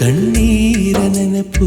കണ്ണീരനപ്പൂ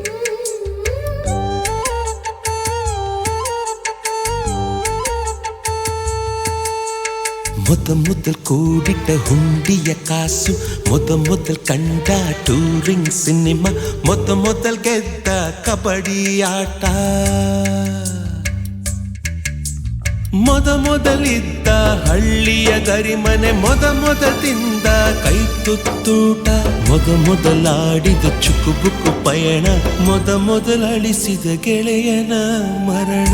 ಮೊದ ಮೊದಲ್ ಕೂಡಿಟ್ಟ ಹುಂಡಿಯ ಕಾಸು, ಮೊದ ಮೊದಲ್ ಕಂಡ ಟೂರಿಂಗ್ ಸಿನಿಮಾ ಮೊದ ಮೊದಲ್ ಗೆದ್ದ ಕಬಡ್ಡಿ ಆಟ. ಮೊದ ಮೊದಲಿದ್ದ ಹಳ್ಳಿಯ ಗರಿಮನೆ, ಮೊದ ಮೊದಲಿಂದ ಕೈ ತುತ್ತೂಟ. ಮೊದ ಮೊದಲಾಡಿದ ಚುಕುಬುಕು ಪಯಣ, ಮೊದ ಮೊದಲಳಿಸಿದ ಗೆಳೆಯನ ಮರಣ.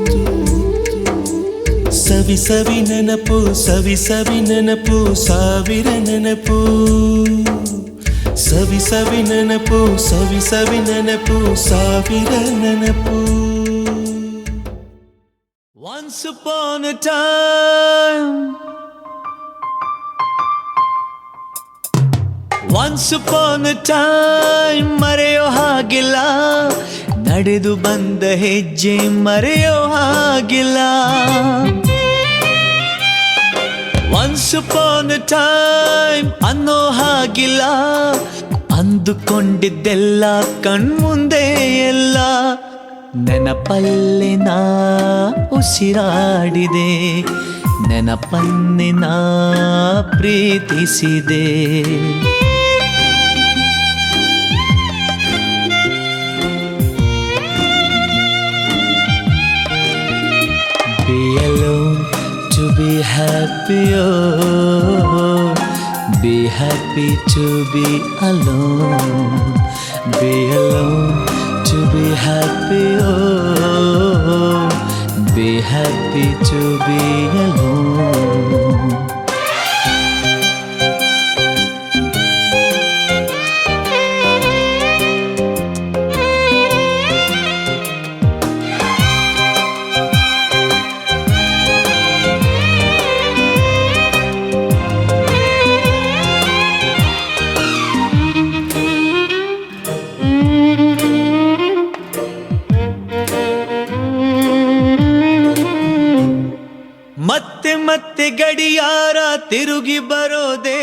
ಸವಿ ಸವಿ ನೆನಪು, ಸವಿ ಸವಿ ನೆನಪು, ಸಾವಿರ ನೆನಪು. ಸವಿ ಸವಿ ನೆನಪು, ಸವಿ ಸವಿ ನೆನಪು, ಸಾವಿರ ನೆನಪು. Once upon a time. Once upon ಮರೆಯೋ ಹಾಗಿಲ್ಲ. ನಡೆದು ಬಂದ ಹೆಜ್ಜೆ ಮರೆಯೋ ಹಾಗಿಲ್ಲ. ಒನ್ಸ್ ಅಪಾನ್ ಟೈಮ್ ಅನ್ನೋ ಹಾಗಿಲ್ಲ. ಅಂದುಕೊಂಡಿದ್ದೆಲ್ಲ ಕಣ್ಮುಂದೆ ಎಲ್ಲ. ನೆನಪಲ್ಲಿ ನಾ ಉಸಿರಾಡಿದೆ. ನೆನಪನ್ನೆ ನಾ ಪ್ರೀತಿಸಿದೆ. Oh, be happy to be alone. Be alone to be happy. Oh, be happy to be alone. ಮತ್ತೆ ಗಡಿಯಾರ ತಿರುಗಿ ಬರೋದೇ?